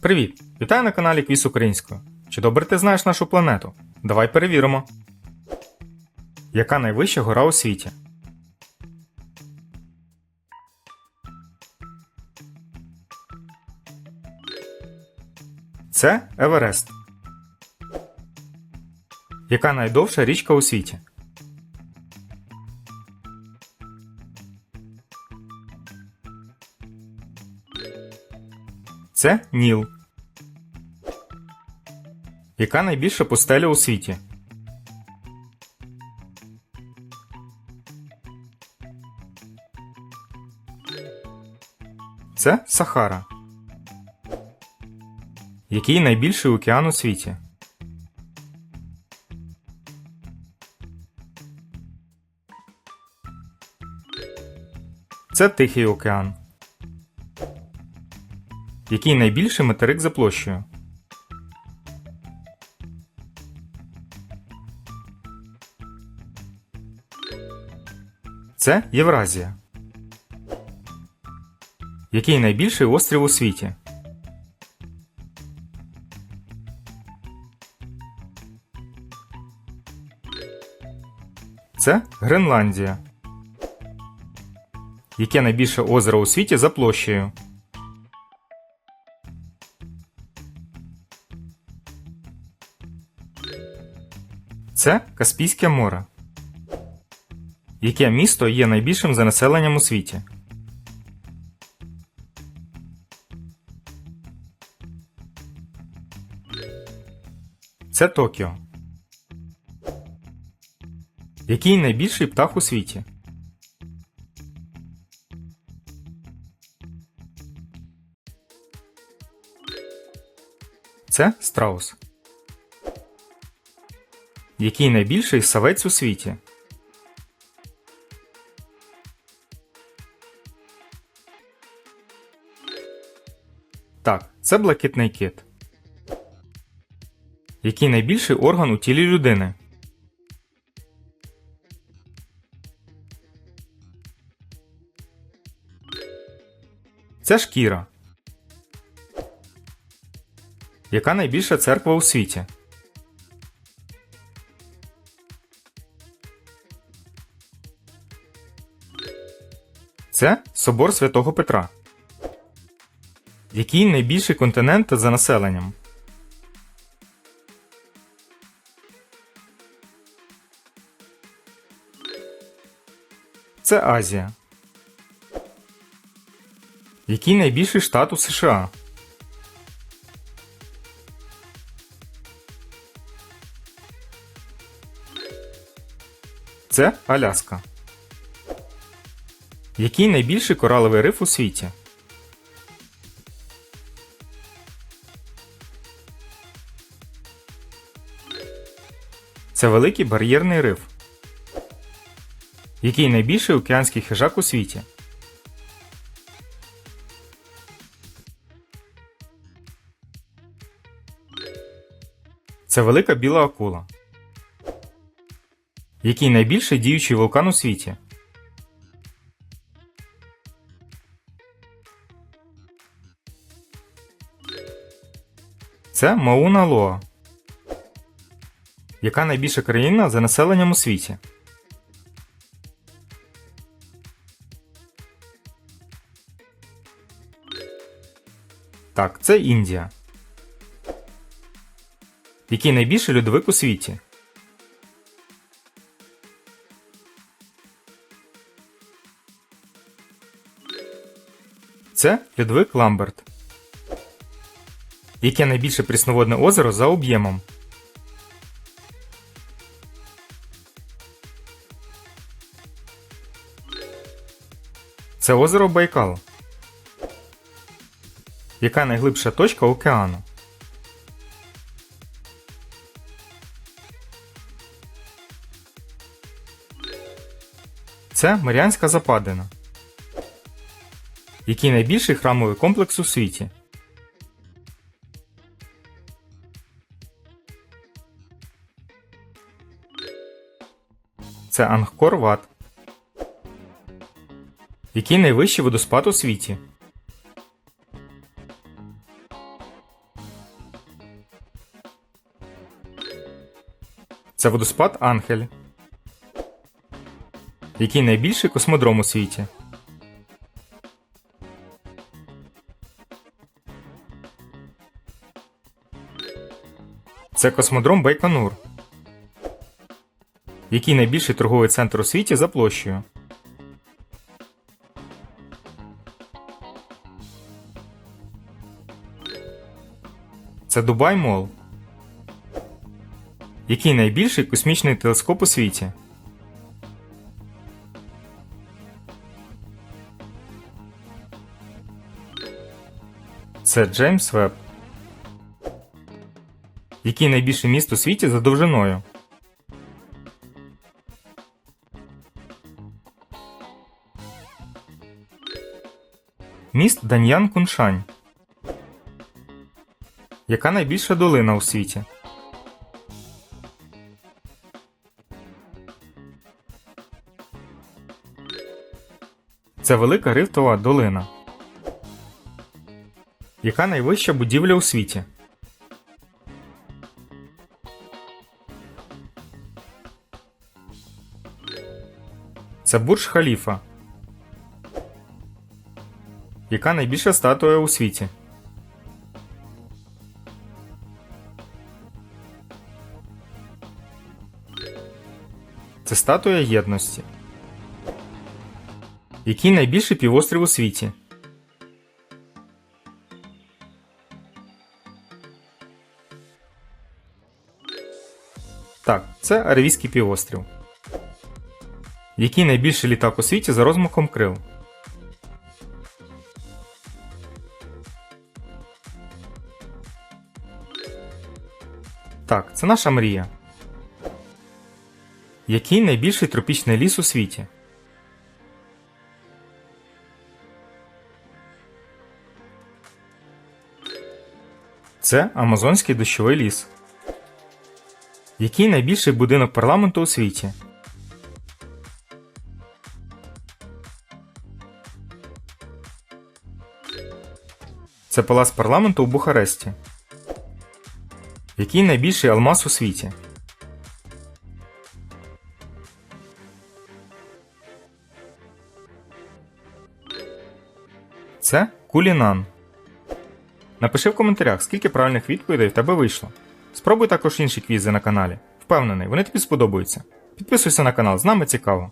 Привіт! Вітаю на каналі Квіз Українською. Чи добре ти знаєш нашу планету? Давай перевіримо. Яка найвища гора у світі? Це Еверест. Яка найдовша річка у світі? Це Ніл. Яка найбільша пустеля у світі? Це Сахара. Який найбільший океан у світі? Це Тихий океан. Який найбільший материк за площею? Це Євразія. Який найбільший острів у світі? Це Гренландія. Яке найбільше озеро у світі за площею? Це Каспійське море. Яке місто є найбільшим за населенням у світі? Це Токіо. Який найбільший птах у світі? Це страус. Який найбільший савець у світі? Так, це блакитний кит. Який найбільший орган у тілі людини? Це шкіра. Яка найбільша церква у світі? Це собор Святого Петра. Який найбільший континент за населенням? Це Азія. Який найбільший штат у США? Це Аляска. Який найбільший кораловий риф у світі? Це великий бар'єрний риф. Який найбільший океанський хижак у світі? Це велика біла акула. Який найбільший діючий вулкан у світі? Це Мауна Лоа. Яка найбільша країна за населенням у світі? Так, це Індія. Який найбільший льодовик у світі? Це льодовик Ламберт. Яке найбільше прісноводне озеро за об'ємом? Це озеро Байкал. Яка найглибша точка океану? Це Маріанська Западина. Який найбільший храмовий комплекс у світі? це Ангкор Ват. Який найвищий водоспад у світі? Це водоспад Ангель, Який найбільший космодром у світі? Це космодром Байконур. Який найбільший торговий центр у світі за площею? Це Дубай Мол. Який найбільший космічний телескоп у світі? Це Джеймс Веб. Який найбільше міст у світі за довжиною? Міст Даньян Куншань. Яка найбільша долина у світі? Це велика рифтова долина. Яка найвища будівля у світі? Це Бурдж Халіфа. Яка найбільша статуя у світі? Це статуя єдності. Який найбільший півострів у світі? Так, це Аравійський півострів. Який найбільший літак у світі за розмахом крил? Так, це наша мрія. Який найбільший тропічний ліс у світі? Це Амазонський дощовий ліс. Який найбільший будинок парламенту у світі? Це палац парламенту у Бухаресті. Який найбільший алмаз у світі? Це Кулінан. Напиши в коментарях, скільки правильних відповідей в тебе вийшло. Спробуй також інші квізи на каналі. Впевнений, вони тобі сподобаються. Підписуйся на канал, з нами цікаво.